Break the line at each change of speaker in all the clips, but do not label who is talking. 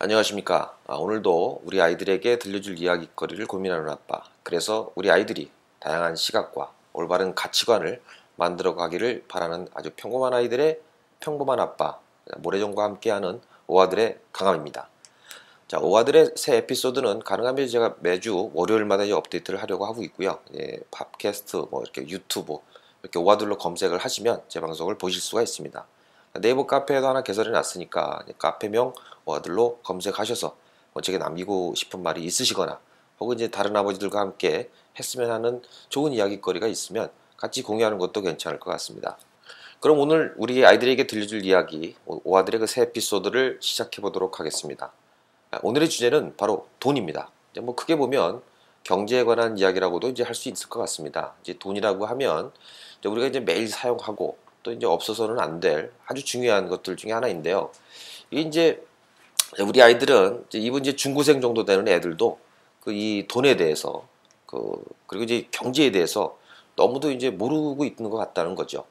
안녕하십니까. 아, 오늘도 우리 아이들에게 들려줄 이야기거리를 고민하는 아빠. 그래서 우리 아이들이 다양한 시각과 올바른 가치관을 만들어 가기를 바라는 아주 평범한 아이들의 평범한 아빠. 모래종과 함께하는 오아들의 강함입니다. 자, 오아들의 새 에피소드는 가능하면 제가 매주 월요일마다 업데이트를 하려고 하고 있고요. 예, 팟캐스트, 뭐 이렇게 유튜브, 이렇게 오아들로 검색을 하시면 제 방송을 보실 수가 있습니다. 네이버 카페에도 하나 개설해 놨으니까 카페명 와들로 검색하셔서 뭐 제게 남기고 싶은 말이 있으시거나 혹은 이제 다른 아버지들과 함께 했으면 하는 좋은 이야기거리가 있으면 같이 공유하는 것도 괜찮을 것 같습니다. 그럼 오늘 우리 아이들에게 들려줄 이야기 오아들의 그 새 에피소드를 시작해 보도록 하겠습니다. 아, 오늘의 주제는 바로 돈입니다. 뭐 크게 보면 경제에 관한 이야기라고도 이제 할 수 있을 것 같습니다. 이제 돈이라고 하면 이제 우리가 이제 매일 사용하고 또 이제 없어서는 안 될 아주 중요한 것들 중에 하나인데요. 이게 이제 우리 아이들은 이제 이분 이제 중고생 정도 되는 애들도 그 이 돈에 대해서 그 그리고 이제 경제에 대해서 너무도 이제 모르고 있는 것 같다는 거죠.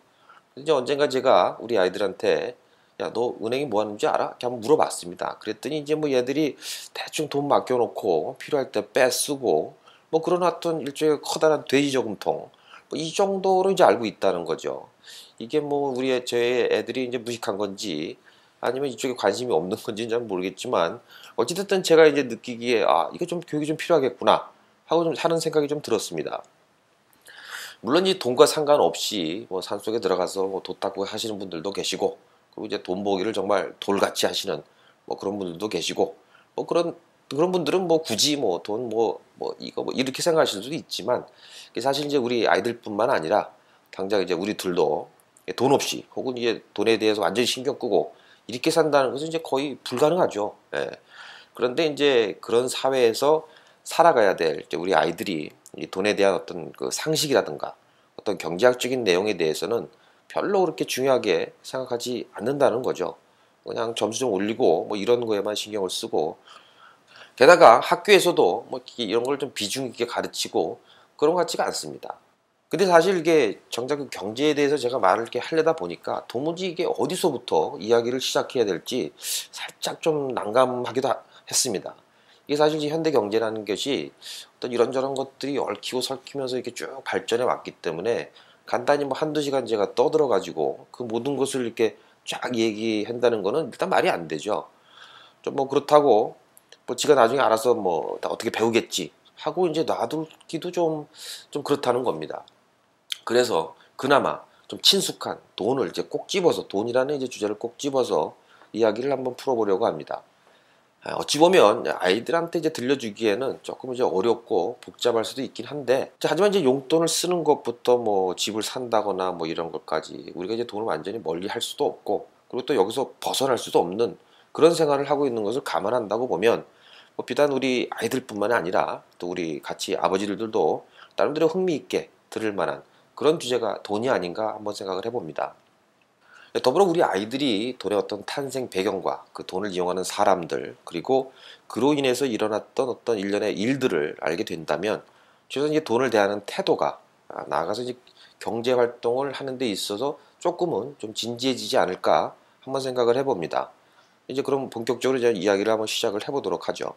이제 언젠가 제가 우리 아이들한테 야 너 은행이 뭐 하는지 알아? 이렇게 한번 물어봤습니다. 그랬더니 이제 뭐 얘들이 대충 돈 맡겨놓고 필요할 때 빼쓰고 뭐 그런 어떤 일종의 커다란 돼지 저금통 뭐 이 정도로 이제 알고 있다는 거죠. 이게 뭐 우리 제 애들이 이제 무식한 건지 아니면 이쪽에 관심이 없는 건지는 잘 모르겠지만 어찌됐든 제가 이제 느끼기에 아 이거 좀 교육이 좀 필요하겠구나 하고 좀 하는 생각이 좀 들었습니다. 물론 이 돈과 상관없이 뭐 산속에 들어가서 뭐 도닦고 하시는 분들도 계시고 그리고 이제 돈 보기를 정말 돌같이 하시는 뭐 그런 분들도 계시고 뭐 그런 그런 분들은 뭐 굳이 뭐 돈 뭐뭐 뭐 이거 뭐 이렇게 생각하실 수도 있지만 사실 이제 우리 아이들뿐만 아니라 당장 이제 우리 둘도 돈 없이 혹은 이제 돈에 대해서 완전히 신경 끄고 이렇게 산다는 것은 이제 거의 불가능하죠. 예. 그런데 이제 그런 사회에서 살아가야 될 우리 아이들이 이 돈에 대한 어떤 그 상식이라든가 어떤 경제학적인 내용에 대해서는 별로 그렇게 중요하게 생각하지 않는다는 거죠. 그냥 점수 좀 올리고 뭐 이런 거에만 신경을 쓰고 게다가 학교에서도 뭐 이런 걸 좀 비중 있게 가르치고 그런 것 같지가 않습니다. 근데 사실 이게 정작 그 경제에 대해서 제가 말을 이렇게 하려다 보니까 도무지 이게 어디서부터 이야기를 시작해야 될지 살짝 좀 난감하기도 했습니다. 이게 사실 현대 경제라는 것이 어떤 이런저런 것들이 얽히고 설키면서 이렇게 쭉 발전해 왔기 때문에 간단히 뭐 한두 시간 제가 떠들어 가지고 그 모든 것을 이렇게 쫙 얘기한다는 거는 일단 말이 안 되죠. 좀 뭐 그렇다고 뭐 지가 나중에 알아서 뭐 어떻게 배우겠지 하고 이제 놔두기도 좀, 좀 그렇다는 겁니다. 그래서 그나마 좀 친숙한 돈을 이제 꼭 집어서 돈이라는 이제 주제를 꼭 집어서 이야기를 한번 풀어보려고 합니다. 아, 어찌 보면 아이들한테 이제 들려주기에는 조금 이제 어렵고 복잡할 수도 있긴 한데 하지만 이제 용돈을 쓰는 것부터 뭐 집을 산다거나 뭐 이런 것까지 우리가 이제 돈을 완전히 멀리 할 수도 없고 그리고 또 여기서 벗어날 수도 없는 그런 생활을 하고 있는 것을 감안한다고 보면 뭐 비단 우리 아이들뿐만 아니라 또 우리 같이 아버지들도 나름대로 흥미있게 들을 만한 그런 주제가 돈이 아닌가 한번 생각을 해봅니다. 더불어 우리 아이들이 돈의 어떤 탄생 배경과 그 돈을 이용하는 사람들 그리고 그로 인해서 일어났던 어떤 일련의 일들을 알게 된다면 최소한 이제 돈을 대하는 태도가 아, 나아가서 이제 경제 활동을 하는 데 있어서 조금은 좀 진지해지지 않을까 한번 생각을 해봅니다. 이제 그럼 본격적으로 이제 이야기를 한번 시작을 해보도록 하죠.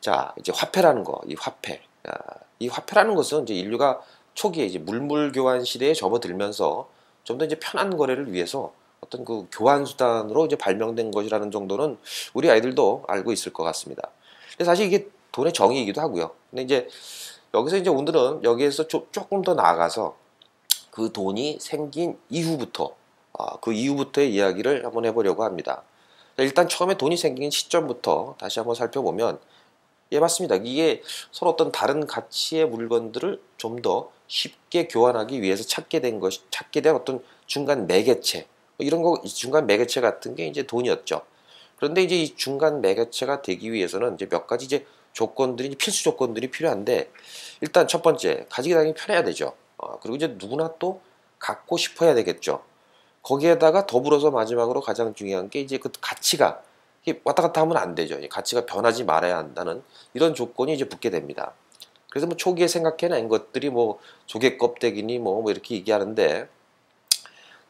자, 이제 화폐라는 거, 이 화폐. 아, 이 화폐라는 것은 이제 인류가 초기에 이제 물물 교환 시대에 접어들면서 좀 더 이제 편한 거래를 위해서 어떤 그 교환 수단으로 이제 발명된 것이라는 정도는 우리 아이들도 알고 있을 것 같습니다. 근데 사실 이게 돈의 정의이기도 하고요. 근데 이제 여기서 이제 오늘은 여기에서 조, 조금 더 나아가서 그 돈이 생긴 이후부터 아, 그 이후부터의 이야기를 한번 해보려고 합니다. 일단 처음에 돈이 생긴 시점부터 다시 한번 살펴보면 예 맞습니다. 이게 서로 어떤 다른 가치의 물건들을 좀 더 쉽게 교환하기 위해서 찾게 된 것이 찾게 된 어떤 중간 매개체 뭐 이런 거 중간 매개체 같은 게 이제 돈이었죠. 그런데 이제 이 중간 매개체가 되기 위해서는 이제 몇 가지 이제 조건들이 필수 조건들이 필요한데 일단 첫 번째 가지기 당연히 편해야 되죠. 어, 그리고 이제 누구나 또 갖고 싶어야 되겠죠. 거기에다가 더불어서 마지막으로 가장 중요한 게 이제 그 가치가 왔다 갔다 하면 안 되죠. 가치가 변하지 말아야 한다는 이런 조건이 이제 붙게 됩니다. 그래서 뭐 초기에 생각해낸 것들이 뭐 조개 껍데기니 뭐, 뭐 이렇게 얘기하는데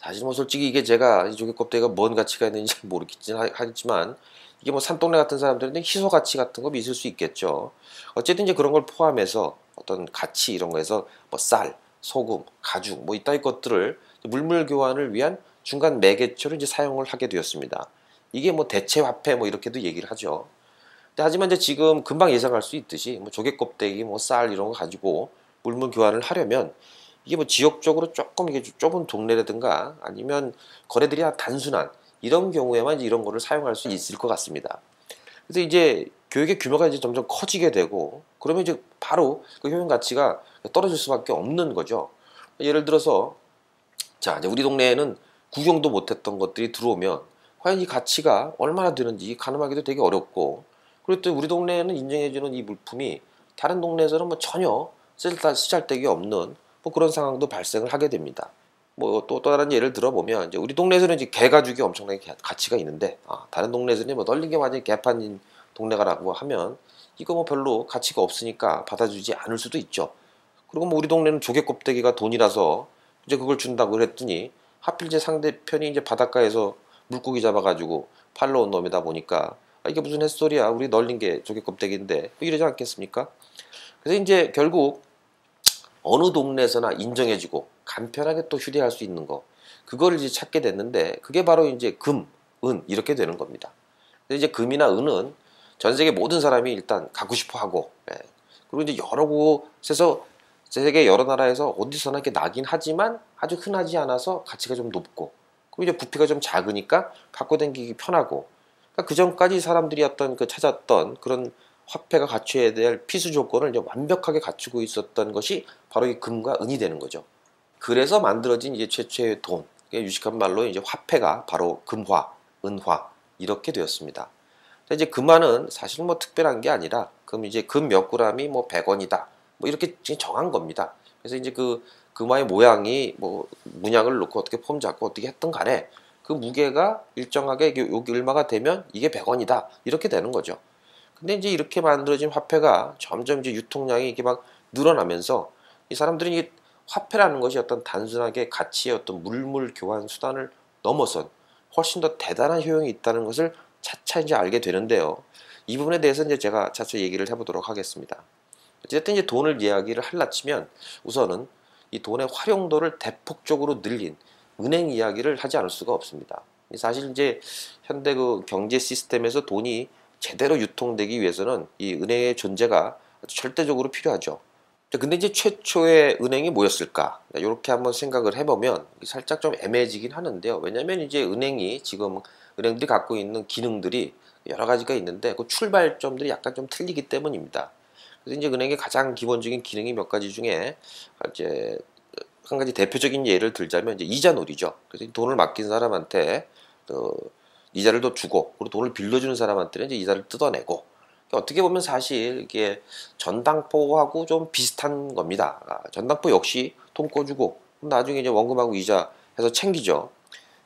사실 뭐 솔직히 이게 제가 이 조개 껍데기가 뭔 가치가 있는지 잘 모르겠긴 하지만 이게 뭐 산동네 같은 사람들은 희소 가치 같은 거 있을 수 있겠죠. 어쨌든 이제 그런 걸 포함해서 어떤 가치 이런 거에서 뭐 쌀, 소금, 가죽 뭐 이따위 것들을 물물 교환을 위한 중간 매개체로 이제 사용을 하게 되었습니다. 이게 뭐 대체 화폐 뭐 이렇게도 얘기를 하죠. 하지만 이제 지금 금방 예상할 수 있듯이 뭐 조개 껍데기, 뭐 쌀 이런 거 가지고 물물 교환을 하려면 이게 뭐 지역적으로 조금 이게 좁은 동네라든가 아니면 거래들이 단순한 이런 경우에만 이런 거를 사용할 수 있을 것 같습니다. 그래서 이제 교육의 규모가 이제 점점 커지게 되고 그러면 이제 바로 그 효용 가치가 떨어질 수밖에 없는 거죠. 예를 들어서 자 이제 우리 동네에는 구경도 못했던 것들이 들어오면 과연 이 가치가 얼마나 되는지 가늠하기도 되게 어렵고 또 우리 동네에는 인정해주는 이 물품이 다른 동네에서는 뭐 전혀 쓰잘데기 없는 뭐 그런 상황도 발생을 하게 됩니다. 뭐또또 다른 예를 들어보면 이제 우리 동네에서는 이제 개 가죽이 엄청나게 가치가 있는데 아, 다른 동네에서는 뭐 널린 게 완전히 개판인 동네가라고 하면 이거 뭐 별로 가치가 없으니까 받아주지 않을 수도 있죠. 그리고 뭐 우리 동네는 조개 껍데기가 돈이라서 이제 그걸 준다고 그랬더니 하필 제 상대편이 이제 바닷가에서 물고기 잡아가지고 팔러 온 놈이다 보니까 아, 이게 무슨 햇소리야 우리 널린 게 조개 껍데기인데 뭐 이러지 않겠습니까? 그래서 이제 결국 어느 동네에서나 인정해주고 간편하게 또 휴대할 수 있는 거 그거를 이제 찾게 됐는데 그게 바로 이제 금, 은 이렇게 되는 겁니다. 이제 금이나 은은 전 세계 모든 사람이 일단 갖고 싶어 하고 예. 그리고 이제 여러 곳에서 세계 여러 나라에서 어디서나 이렇게 나긴 하지만 아주 흔하지 않아서 가치가 좀 높고 그리고 이제 부피가 좀 작으니까 갖고 다니기 편하고 그러니까 그 전까지 사람들이 어떤 그 찾았던 그런 화폐가 갖춰야 될 필수 조건을 이제 완벽하게 갖추고 있었던 것이 바로 이 금과 은이 되는 거죠. 그래서 만들어진 이제 최초의 돈, 유식한 말로 이제 화폐가 바로 금화, 은화 이렇게 되었습니다. 이제 금화는 사실 뭐 특별한 게 아니라 그럼 이제 금 몇 그램이 뭐 100원이다. 뭐 이렇게 정한 겁니다. 그래서 이제 그 금화의 모양이 뭐 문양을 놓고 어떻게 폼 잡고 어떻게 했던 간에 그 무게가 일정하게 여기 얼마가 되면 이게 100원이다. 이렇게 되는 거죠. 근데 이제 이렇게 만들어진 화폐가 점점 이제 유통량이 이게 막 늘어나면서 이 사람들이 이 화폐라는 것이 어떤 단순하게 가치의 어떤 물물 교환 수단을 넘어선 훨씬 더 대단한 효용이 있다는 것을 차차 이제 알게 되는데요. 이 부분에 대해서 이제 제가 차차 얘기를 해보도록 하겠습니다. 어쨌든 이제 돈을 이야기를 할라 치면 우선은 이 돈의 활용도를 대폭적으로 늘린 은행 이야기를 하지 않을 수가 없습니다. 사실 이제 현대 그 경제 시스템에서 돈이 제대로 유통되기 위해서는 이 은행의 존재가 절대적으로 필요하죠. 근데 이제 최초의 은행이 뭐였을까? 이렇게 한번 생각을 해보면 살짝 좀 애매해지긴 하는데요. 왜냐하면 이제 은행이 지금 은행들이 갖고 있는 기능들이 여러 가지가 있는데 그 출발점들이 약간 좀 틀리기 때문입니다. 그래서 이제 은행의 가장 기본적인 기능이 몇 가지 중에 이제 한 가지 대표적인 예를 들자면 이제 이자놀이죠. 그래서 돈을 맡긴 사람한테 그 이자를 더 주고 그리고 돈을 빌려주는 사람한테는 이제 이자를 뜯어내고 어떻게 보면 사실 이게 전당포하고 좀 비슷한 겁니다. 아, 전당포 역시 돈 꿔주고 나중에 이제 원금하고 이자 해서 챙기죠.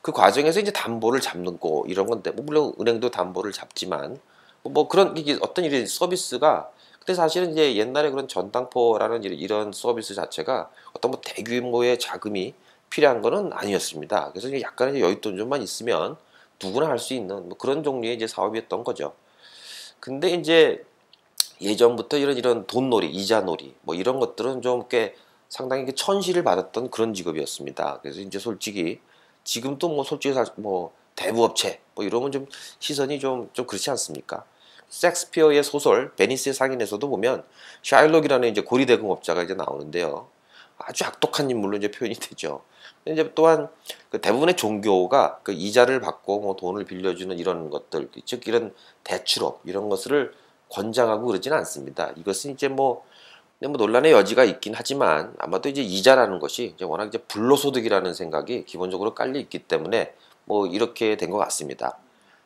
그 과정에서 이제 담보를 잡는 거 이런 건데 뭐 물론 은행도 담보를 잡지만 뭐 그런 이게 어떤 일이 서비스가 근데 사실은 이제 옛날에 그런 전당포라는 이런 서비스 자체가 어떤 뭐 대규모의 자금이 필요한 거는 아니었습니다. 그래서 약간의 여윳돈 좀만 있으면 누구나 할 수 있는 뭐 그런 종류의 이제 사업이었던 거죠. 근데 이제 예전부터 이런 이런 돈놀이, 이자놀이 뭐 이런 것들은 좀 꽤 상당히 천시를 받았던 그런 직업이었습니다. 그래서 이제 솔직히 지금도 뭐 솔직히 뭐 대부업체 뭐 이러면 좀 시선이 좀, 좀 그렇지 않습니까? 섹스피어의 소설 베니스의 상인에서도 보면 샤일록이라는 이제 고리대금업자가 이제 나오는데요. 아주 악독한 인물로 이제 표현이 되죠. 이제 또한 그 대부분의 종교가 그 이자를 받고 뭐 돈을 빌려주는 이런 것들, 즉 이런 대출업 이런 것을 권장하고 그러지는 않습니다. 이것은 이제 뭐, 뭐 논란의 여지가 있긴 하지만 아마도 이제 이자라는 것이 이제 워낙 이제 불로소득이라는 생각이 기본적으로 깔려 있기 때문에 뭐 이렇게 된 것 같습니다.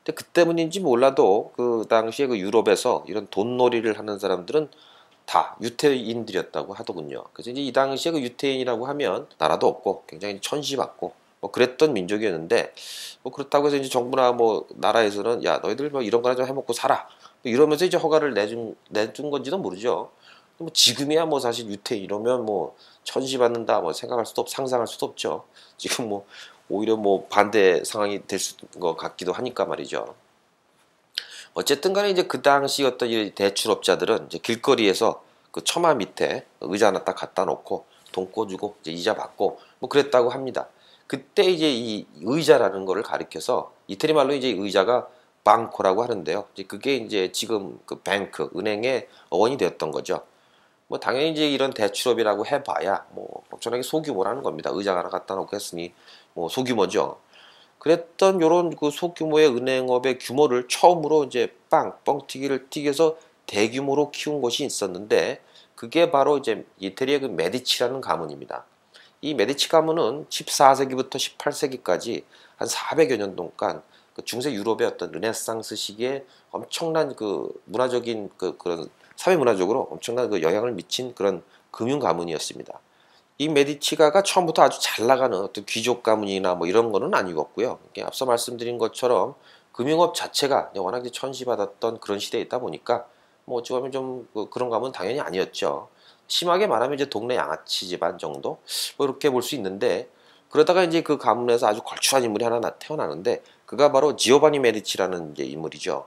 근데 그 때문인지 몰라도 그 당시에 그 유럽에서 이런 돈놀이를 하는 사람들은 다 유태인들이었다고 하더군요. 그래서 이제 이 당시에 그 유태인이라고 하면 나라도 없고 굉장히 천시받고 뭐 그랬던 민족이었는데 뭐 그렇다고 해서 이제 정부나 뭐 나라에서는 야 너희들 뭐 이런 거나 좀 해먹고 살아 뭐 이러면서 이제 허가를 내준 내준 건지도 모르죠. 뭐 지금이야 뭐 사실 유태인 이러면 뭐 천시받는다 뭐 생각할 수도 없 상상할 수도 없죠. 지금 뭐 오히려 뭐 반대 상황이 될 것 같기도 하니까 말이죠. 어쨌든 간에 이제 그 당시 어떤 이 대출업자들은 이제 길거리에서 그 처마 밑에 의자 하나 딱 갖다 놓고 돈 꿔주고 이제 이자 받고 뭐 그랬다고 합니다. 그때 이제 이 의자라는 거를 가리켜서 이태리 말로 이제 의자가 방코라고 하는데요. 이제 그게 이제 지금 그 뱅크 은행의 어원이 되었던 거죠. 뭐 당연히 이제 이런 대출업이라고 해봐야 뭐 엄청나게 소규모라는 겁니다. 의자 하나 갖다 놓고 했으니 뭐 소규모죠. 그랬던 요런 그 소규모의 은행업의 규모를 처음으로 이제 빵 뻥튀기를 튀겨서 대규모로 키운 곳이 있었는데 그게 바로 이제 이태리의 그 메디치라는 가문입니다. 이 메디치 가문은 14세기부터 18세기까지 한 400여 년 동안 그 중세 유럽의 어떤 르네상스 시기에 엄청난 그 문화적인 그 그런 사회 문화적으로 엄청난 그 영향을 미친 그런 금융 가문이었습니다. 이 메디치가가 처음부터 아주 잘 나가는 어떤 귀족 가문이나 뭐 이런 거는 아니었고요. 앞서 말씀드린 것처럼 금융업 자체가 워낙 천시받았던 그런 시대에 있다 보니까 뭐 어찌 보면 좀그 그런 가문 당연히 아니었죠. 심하게 말하면 이제 동네 양아치 집안 정도 뭐 이렇게 볼 수 있는데 그러다가 이제 그 가문에서 아주 걸출한 인물이 하나 태어나는데 그가 바로 지오바니 메디치라는 이제 인물이죠.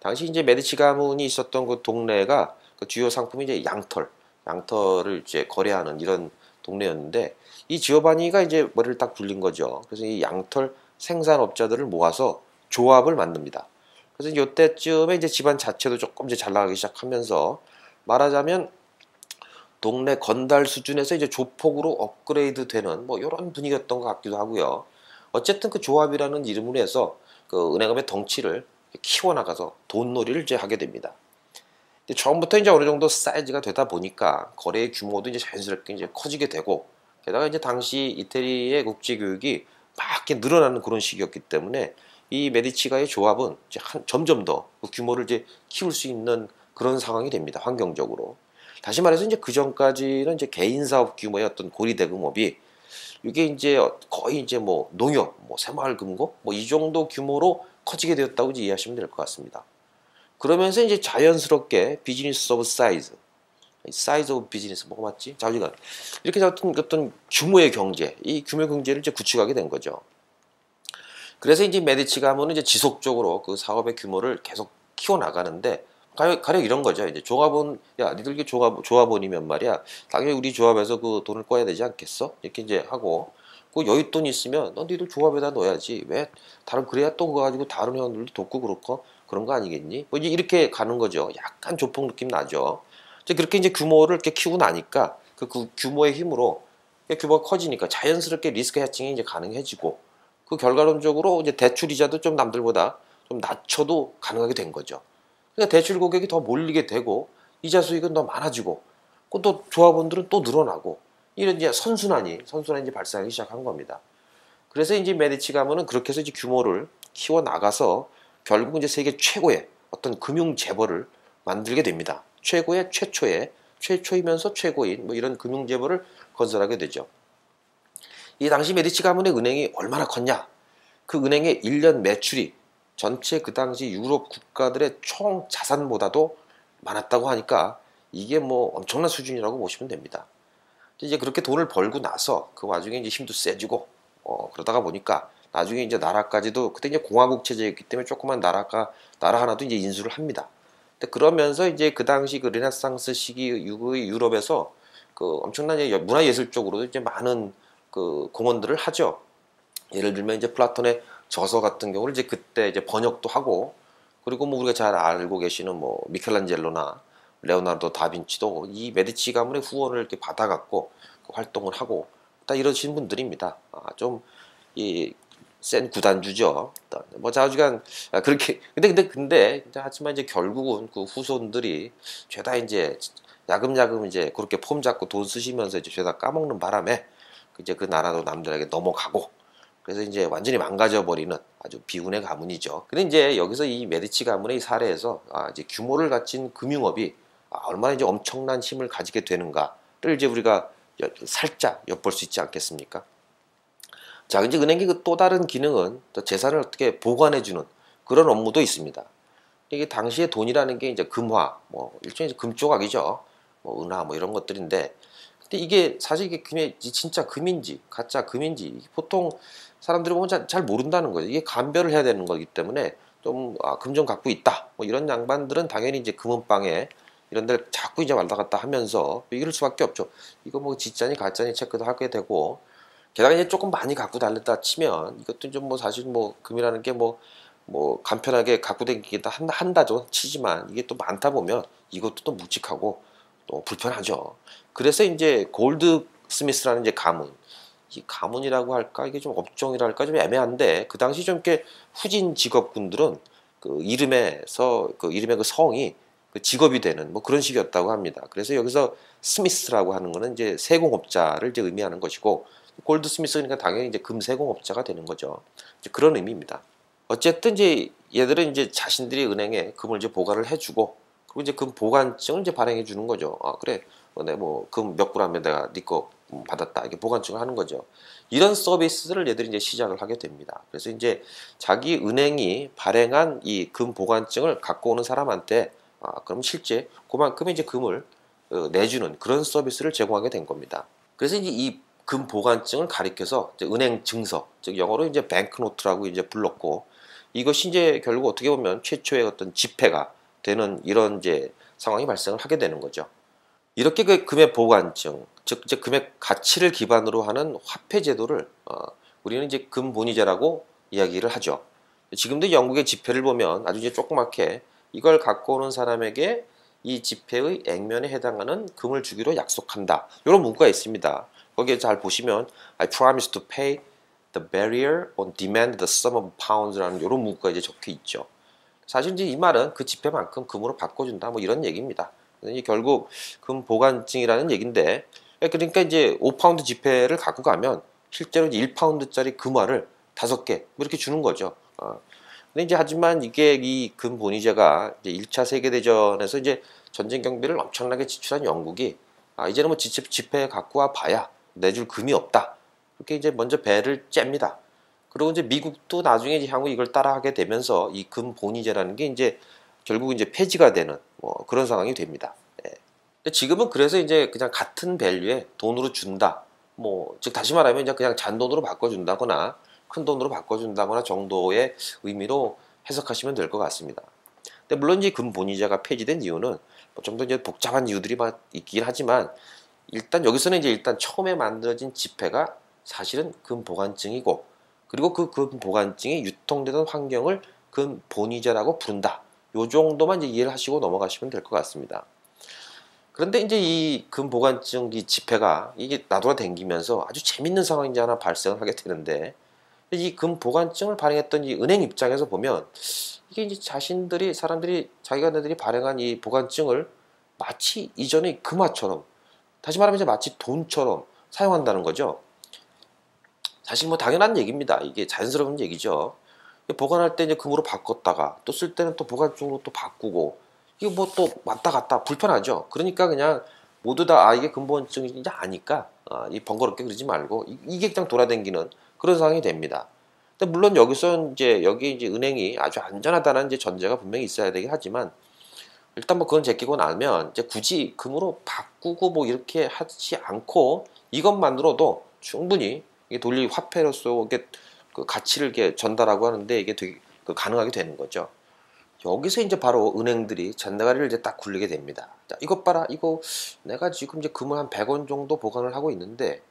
당시 이제 메디치 가문이 있었던 그 동네가 그 주요 상품이 이제 양털, 양털을 이제 거래하는 이런 동네였는데 이 지오바니가 이제 머리를 딱 굴린 거죠. 그래서 이 양털 생산업자들을 모아서 조합을 만듭니다. 그래서 이때쯤에 이제 집안 자체도 조금 이제 잘 나가기 시작하면서 말하자면 동네 건달 수준에서 이제 조폭으로 업그레이드 되는 뭐 이런 분위기였던 것 같기도 하고요. 어쨌든 그 조합이라는 이름으로 해서 그 은행업의 덩치를 키워나가서 돈놀이를 이제 하게 됩니다. 처음부터 이제 어느 정도 사이즈가 되다 보니까 거래의 규모도 이제 자연스럽게 이제 커지게 되고 게다가 이제 당시 이태리의 국제 교육이 막 늘어나는 그런 시기였기 때문에 이 메디치가의 조합은 이제 한, 점점 더 그 규모를 이제 키울 수 있는 그런 상황이 됩니다. 환경적으로. 다시 말해서 이제 그 전까지는 이제 개인 사업 규모의 어떤 고리 대금업이 이게 이제 거의 이제 뭐 농협, 뭐 새마을금고 뭐 이 정도 규모로 커지게 되었다고 이해하시면 될 것 같습니다. 그러면서 이제 자연스럽게 비즈니스 오브 사이즈, 사이즈 오브 비즈니스 뭐가 맞지? 자우지간 이렇게 어떤 어떤 규모의 경제, 이 규모 경제를 이제 구축하게 된 거죠. 그래서 이제 메디치 가문은 이제 지속적으로 그 사업의 규모를 계속 키워 나가는데 가령 이런 거죠. 이제 조합원, 야, 니들 이게 조합, 조합원이면 말이야. 당연히 우리 조합에서 그 돈을 꺼야 되지 않겠어? 이렇게 이제 하고, 그 여윳돈 있으면 너 니들 조합에다 넣어야지. 왜? 다른, 그래야 또 그거 가지고 다른 회원들도 돕고 그렇고, 그런 거 아니겠니? 뭐 이제 이렇게 가는 거죠. 약간 조폭 느낌 나죠. 이제 그렇게 이제 규모를 이렇게 키우고 나니까 그, 그 규모의 힘으로 규모가 커지니까 자연스럽게 리스크 해칭이 이제 가능해지고, 그 결과론적으로 이제 대출 이자도 좀 남들보다 좀 낮춰도 가능하게 된 거죠. 그러니까 대출 고객이 더 몰리게 되고 이자 수익은 더 많아지고 또 조합원들은 또 늘어나고 이런 이제 선순환이 선순환이 이제 발생하기 시작한 겁니다. 그래서 이제 메디치 가문은 그렇게 해서 이제 규모를 키워 나가서 결국 이제 세계 최고의 어떤 금융 재벌을 만들게 됩니다. 최고의 최초의 최초이면서 최고인 뭐 이런 금융 재벌을 건설하게 되죠. 이 당시 메디치 가문의 은행이 얼마나 컸냐? 그 은행의 1년 매출이 전체 그 당시 유럽 국가들의 총 자산보다도 많았다고 하니까 이게 뭐 엄청난 수준이라고 보시면 됩니다. 이제 그렇게 돈을 벌고 나서 그 와중에 이제 힘도 세지고 어 그러다가 보니까 나중에 이제 나라까지도 그때 이제 공화국 체제였기 때문에 조그만 나라가 나라 하나도 이제 인수를 합니다. 근데 그러면서 이제 그 당시 그 르네상스 시기 유럽에서 그 엄청난 문화 예술적으로도 이제 많은 그 공헌들을 하죠. 예를 들면 이제 플라톤의 저서 같은 경우를 이제 그때 이제 번역도 하고 그리고 뭐 우리가 잘 알고 계시는 뭐 미켈란젤로나 레오나르도 다빈치도 이 메디치 가문의 후원을 이렇게 받아갖고 그 활동을 하고 다 이러신 분들입니다. 아, 좀이 센 구단주죠. 뭐 자주간 아, 그렇게 근데 근데 근데 하지만 이제 결국은 그 후손들이 죄다 이제 야금야금 이제 그렇게 폼 잡고 돈 쓰시면서 이제 죄다 까먹는 바람에 이제 그 나라도 남들에게 넘어가고 그래서 이제 완전히 망가져 버리는 아주 비운의 가문이죠. 근데 이제 여기서 이 메디치 가문의 사례에서 아 이제 규모를 갖춘 금융업이 아 얼마나 이제 엄청난 힘을 가지게 되는가를 이제 우리가 살짝 엿볼 수 있지 않겠습니까? 자, 이제 은행의 그 또 다른 기능은 또 재산을 어떻게 보관해주는 그런 업무도 있습니다. 이게 당시의 돈이라는 게 이제 금화, 뭐 일종의 금 조각이죠. 뭐 은화, 뭐 이런 것들인데, 근데 이게 사실 이게 금이 진짜 금인지 가짜 금인지 보통 사람들이 보면 잘, 잘 모른다는 거죠. 이게 감별을 해야 되는 거기 때문에 좀 아, 금좀 갖고 있다. 뭐 이런 양반들은 당연히 이제 금은방에 이런 데를 자꾸 이제 왔다 갔다 하면서 이럴 수밖에 없죠. 이거 뭐 진짜니 가짜니 체크도 하게 되고 게다가 이제 조금 많이 갖고 달렸다 치면 이것도 좀 뭐 사실 뭐 금이라는 게 뭐 뭐 간편하게 갖고 다니기도 한다죠 치지만 이게 또 많다 보면 이것도 또 묵직하고 또 불편하죠. 그래서 이제 골드 스미스라는 이제 가문 이 가문이라고 할까 이게 좀 업종이라 할까 좀 애매한데 그 당시 좀 이렇게 후진 직업군들은 그 이름에서 그 이름의 그 성이 그 직업이 되는 뭐 그런 식이었다고 합니다. 그래서 여기서 스미스라고 하는 거는 이제 세공업자를 이제 의미하는 것이고 골드 스미스 그러니까 당연히 이제 금세공업자가 되는 거죠. 그런 의미입니다. 어쨌든 이제 얘들은 이제 자신들이 은행에 금을 이제 보관을 해주고 그리고 이제 금 보관증을 이제 발행해 주는 거죠. 아 그래, 내 뭐금 몇 그램에 내가 네거 받았다 이게 보관증을 하는 거죠. 이런 서비스를 얘들이 이제 시작을 하게 됩니다. 그래서 이제 자기 은행이 발행한 이 금 보관증을 갖고 오는 사람한테 아 그럼 실제 그만큼 이제 금을 어, 내주는 그런 서비스를 제공하게 된 겁니다. 그래서 이제 이 금 보관증을 가리켜서 은행 증서, 즉 영어로 이제 뱅크노트라고 이제 불렀고 이것이 이제 결국 어떻게 보면 최초의 어떤 지폐가 되는 이런 이제 상황이 발생을 하게 되는 거죠. 이렇게 그 금의 보관증, 즉 이제 금의 가치를 기반으로 하는 화폐 제도를 어, 우리는 이제 금본위제라고 이야기를 하죠. 지금도 영국의 지폐를 보면 아주 이제 조그맣게 이걸 갖고 오는 사람에게 이 지폐의 액면에 해당하는 금을 주기로 약속한다. 이런 문구가 있습니다. 거기에 잘 보시면 I promise to pay the barrier on demand the sum of pounds라는 이런 문구가 이제 적혀 있죠. 사실 이제 이 말은 그 지폐만큼 금으로 바꿔준다 뭐 이런 얘기입니다. 결국 금 보관증이라는 얘기인데 그러니까 이제 5파운드 지폐를 갖고 가면 실제로 이제 1파운드짜리 금화를 다섯 개뭐 이렇게 주는 거죠. 어. 근데 이제 하지만 이게 이 금 본위제가 이제 1차 세계대전에서 이제 전쟁 경비를 엄청나게 지출한 영국이 아 이제는 뭐 지폐, 지폐 갖고 와 봐야 내줄 금이 없다. 그렇게 이제 먼저 배를 잽니다. 그리고 이제 미국도 나중에 향후 이걸 따라하게 되면서 이 금 본위제라는 게 이제 결국 이제 폐지가 되는 뭐 그런 상황이 됩니다. 예. 지금은 그래서 이제 그냥 같은 밸류에 돈으로 준다. 뭐 즉 다시 말하면 이제 그냥 잔돈으로 바꿔준다거나 큰 돈으로 바꿔준다거나 정도의 의미로 해석하시면 될 것 같습니다. 근데 물론 이제 금 본위제가 폐지된 이유는 뭐 좀더 이제 복잡한 이유들이 있긴 하지만 일단 여기서는 이제 일단 처음에 만들어진 지폐가 사실은 금 보관증이고 그리고 그 금 보관증이 유통되던 환경을 금 본위제라고 부른다. 요 정도만 이제 이해를 하시고 넘어가시면 될 것 같습니다. 그런데 이제 이 금 보관증 이 지폐가 이게 나돌아 댕기면서 아주 재밌는 상황이 이제 하나 발생을 하게 되는데 이 금 보관증을 발행했던 이 은행 입장에서 보면 이게 이제 자신들이 사람들이 자기가 네들이 발행한 이 보관증을 마치 이전의 금화처럼 다시 말하면 이제 마치 돈처럼 사용한다는 거죠. 사실 뭐 당연한 얘기입니다. 이게 자연스러운 얘기죠. 보관할 때 이제 금으로 바꿨다가 또 쓸 때는 또 보관증으로 또 바꾸고 이게 뭐 또 왔다 갔다 불편하죠. 그러니까 그냥 모두 다 아 이게 근본증인지 아니까 아, 이 번거롭게 그러지 말고 이, 게 그냥 돌아다니는 그런 상황이 됩니다. 근데 물론 여기서 이제 여기 이제 은행이 아주 안전하다는 이제 전제가 분명히 있어야 되긴 하지만 일단 뭐 그건 제끼고 나면 이제 굳이 금으로 바꾸고 뭐 이렇게 하지 않고 이것만으로도 충분히 이게 돌리 화폐로서 이게 그 가치를 이렇게 전달하고 하는데 이게 되게 그 가능하게 되는 거죠. 여기서 이제 바로 은행들이 잔대가리를 이제 딱 굴리게 됩니다. 자, 이것 봐라. 이거 내가 지금 이제 금을 한 100원 정도 보관을 하고 있는데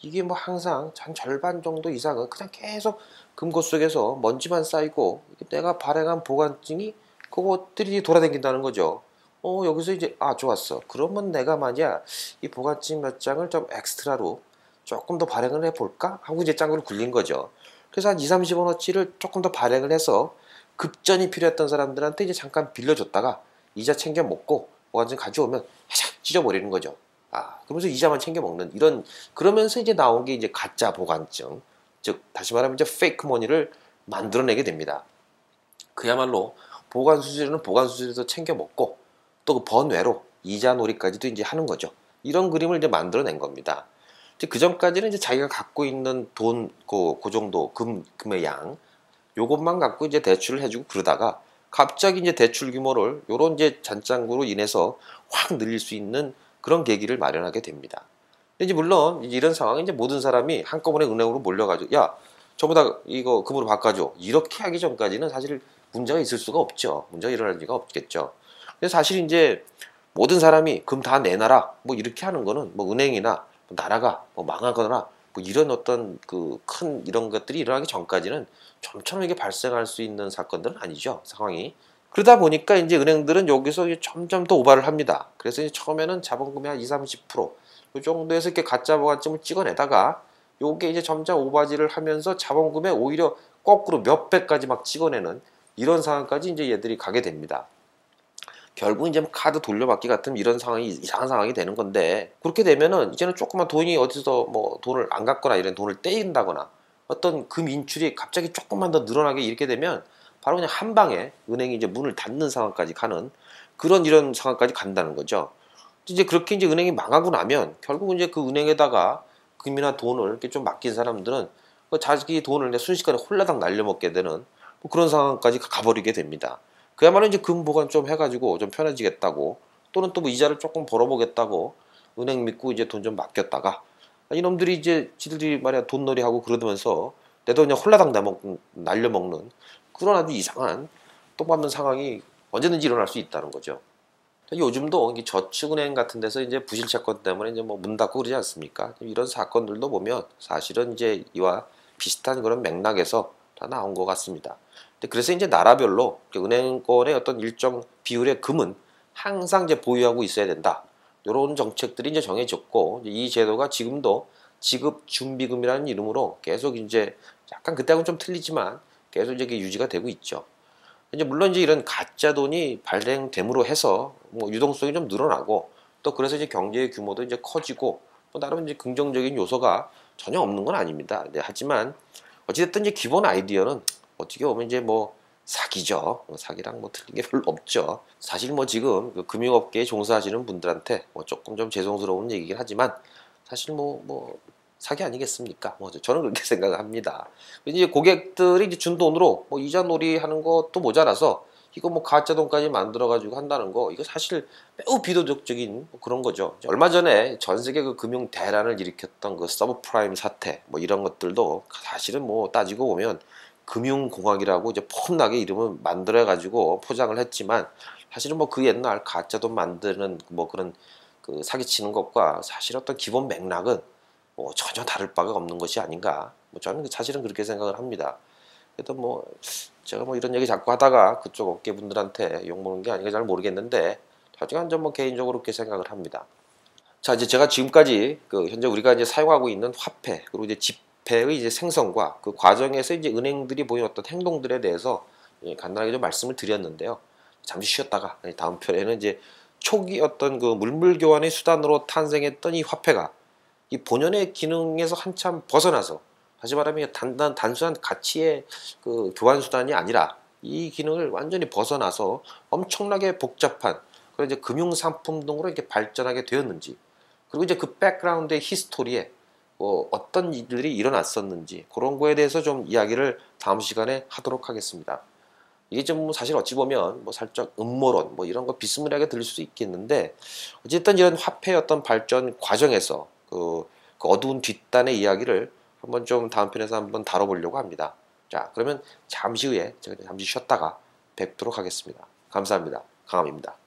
이게 뭐 항상 한 절반 정도 이상은 그냥 계속 금고 속에서 먼지만 쌓이고 내가 발행한 보관증이 그것들이 돌아다닌다는 거죠. 어 여기서 이제 아 좋았어. 그러면 내가 만약 이 보관증 몇 장을 좀 엑스트라로 조금 더 발행을 해볼까 하고 이제 짱구를 굴린 거죠. 그래서 한 2, 30원어치를 조금 더 발행을 해서 급전이 필요했던 사람들한테 이제 잠깐 빌려줬다가 이자 챙겨 먹고 보관증 가져오면 해샥 찢어버리는 거죠. 아 그러면서 이자만 챙겨 먹는 이런 그러면서 이제 나온 게 이제 가짜 보관증 즉 다시 말하면 이제 페이크 머니를 만들어내게 됩니다. 그야말로 보관 수수료는 보관 수수료도 챙겨 먹고 또 그 번외로 이자 놀이까지도 이제 하는 거죠. 이런 그림을 이제 만들어낸 겁니다. 그 전까지는 이제 자기가 갖고 있는 돈, 그, 그 정도 금, 금의 양, 요것만 갖고 이제 대출을 해주고 그러다가 갑자기 이제 대출 규모를 요런 이제 잔장구로 인해서 확 늘릴 수 있는 그런 계기를 마련하게 됩니다. 근데 이제 물론 이런 상황에 이제 모든 사람이 한꺼번에 은행으로 몰려가지고 야, 전부 다 이거 금으로 바꿔줘. 이렇게 하기 전까지는 사실 문제가 있을 수가 없죠. 문제가 일어날 리가 없겠죠. 근데 사실 이제 모든 사람이 금 다 내놔라 뭐 이렇게 하는 거는 뭐 은행이나 뭐 나라가 뭐 망하거나 뭐 이런 어떤 그 큰 이런 것들이 일어나기 전까지는 점점 이게 발생할 수 있는 사건들은 아니죠 상황이 그러다 보니까 이제 은행들은 여기서 점점 더 오바를 합니다. 그래서 이제 처음에는 자본금의 한 2, 30%이 정도에서 이렇게 가짜 보관점을 찍어내다가 요게 이제 점점 오바지를 하면서 자본금에 오히려 거꾸로 몇 배까지 막 찍어내는 이런 상황까지 이제 얘들이 가게 됩니다. 결국 이제 뭐 카드 돌려받기 같은 이런 상황이 이상한 상황이 되는 건데 그렇게 되면은 이제는 조그만 돈이 어디서 뭐 돈을 안 갖거나 이런 돈을 떼인다거나 어떤 금 인출이 갑자기 조금만 더 늘어나게 이렇게 되면 바로 그냥 한 방에 은행이 이제 문을 닫는 상황까지 가는 그런 이런 상황까지 간다는 거죠. 이제 그렇게 이제 은행이 망하고 나면 결국 이제 그 은행에다가 금이나 돈을 이렇게 좀 맡긴 사람들은 그 자기 돈을 순식간에 홀라당 날려먹게 되는 뭐 그런 상황까지 가버리게 됩니다. 그야말로 이제 금 보관 좀 해가지고 좀 편해지겠다고 또는 또 뭐 이자를 조금 벌어보겠다고 은행 믿고 이제 돈 좀 맡겼다가 이놈들이 이제 지들이 말이야 돈놀이 하고 그러면서 내 돈 그냥 홀라당 날려먹는 그런 아주 이상한 똥밟는 상황이 언제든지 일어날 수 있다는 거죠. 요즘도 저축은행 같은 데서 이제 부실 채권 때문에 이제 뭐 문 닫고 그러지 않습니까? 이런 사건들도 보면 사실은 이제 이와 비슷한 그런 맥락에서 다 나온 것 같습니다. 그래서 이제 나라별로 은행권의 어떤 일정 비율의 금은 항상 이제 보유하고 있어야 된다. 이런 정책들이 이제 정해졌고 이 제도가 지금도 지급 준비금이라는 이름으로 계속 이제 약간 그때하고는 좀 틀리지만 계속 이제 유지가 되고 있죠. 이제 물론 이제 이런 가짜 돈이 발행됨으로 해서 뭐 유동성이 좀 늘어나고 또 그래서 이제 경제의 규모도 이제 커지고 뭐 나름 이제 긍정적인 요소가 전혀 없는 건 아닙니다. 네, 하지만 어찌됐든 이제 기본 아이디어는 어떻게 보면 이제 뭐 사기죠. 뭐 사기랑 뭐 틀린 게 별로 없죠. 사실 뭐 지금 그 금융업계에 종사하시는 분들한테 뭐 조금 좀 죄송스러운 얘기긴 하지만 사실 뭐뭐 뭐 사기 아니겠습니까? 뭐 저는 그렇게 생각을 합니다. 이제 고객들이 이제 준 돈으로 뭐 이자 놀이 하는 것도 모자라서 이거 뭐 가짜 돈까지 만들어 가지고 한다는 거 이거 사실 매우 비도덕적인 뭐 그런 거죠. 얼마 전에 전 세계 그 금융 대란을 일으켰던 그 서브프라임 사태 뭐 이런 것들도 사실은 뭐 따지고 보면 금융공학이라고 이제 폼나게 이름을 만들어 가지고 포장을 했지만 사실은 뭐 그 옛날 가짜 돈 만드는 뭐 그런 그 사기치는 것과 사실 어떤 기본 맥락은 뭐 전혀 다를 바가 없는 것이 아닌가. 뭐 저는 사실은 그렇게 생각을 합니다. 그래도 뭐 제가 뭐 이런 얘기 자꾸 하다가 그쪽 업계 분들한테 욕먹는 게 아닌가 잘 모르겠는데 하여간 좀뭐 개인적으로 그렇게 생각을 합니다. 자 이제 제가 지금까지 그 현재 우리가 이제 사용하고 있는 화폐 그리고 이제 지 폐의 이제 생성과 그 과정에서 이제 은행들이 보인 어떤 행동들에 대해서 예, 간단하게 좀 말씀을 드렸는데요. 잠시 쉬었다가 다음 편에는 이제 초기 어떤 그 물물 교환의 수단으로 탄생했던 이 화폐가 이 본연의 기능에서 한참 벗어나서 다시 말하면 단단 단순한 가치의 그 교환 수단이 아니라 이 기능을 완전히 벗어나서 엄청나게 복잡한 그런 이제 금융 상품 등으로 이렇게 발전하게 되었는지 그리고 이제 그 백그라운드의 히스토리에 뭐 어떤 일들이 일어났었는지 그런 거에 대해서 좀 이야기를 다음 시간에 하도록 하겠습니다. 이게 좀 사실 어찌 보면 뭐 살짝 음모론 뭐 이런 거 비스무리하게 들릴 수도 있겠는데 어쨌든 이런 화폐의 어떤 발전 과정에서 그, 그 어두운 뒷단의 이야기를 한번 좀 다음 편에서 한번 다뤄보려고 합니다. 자, 그러면 잠시 후에 제가 잠시 쉬었다가 뵙도록 하겠습니다. 감사합니다. 강함입니다.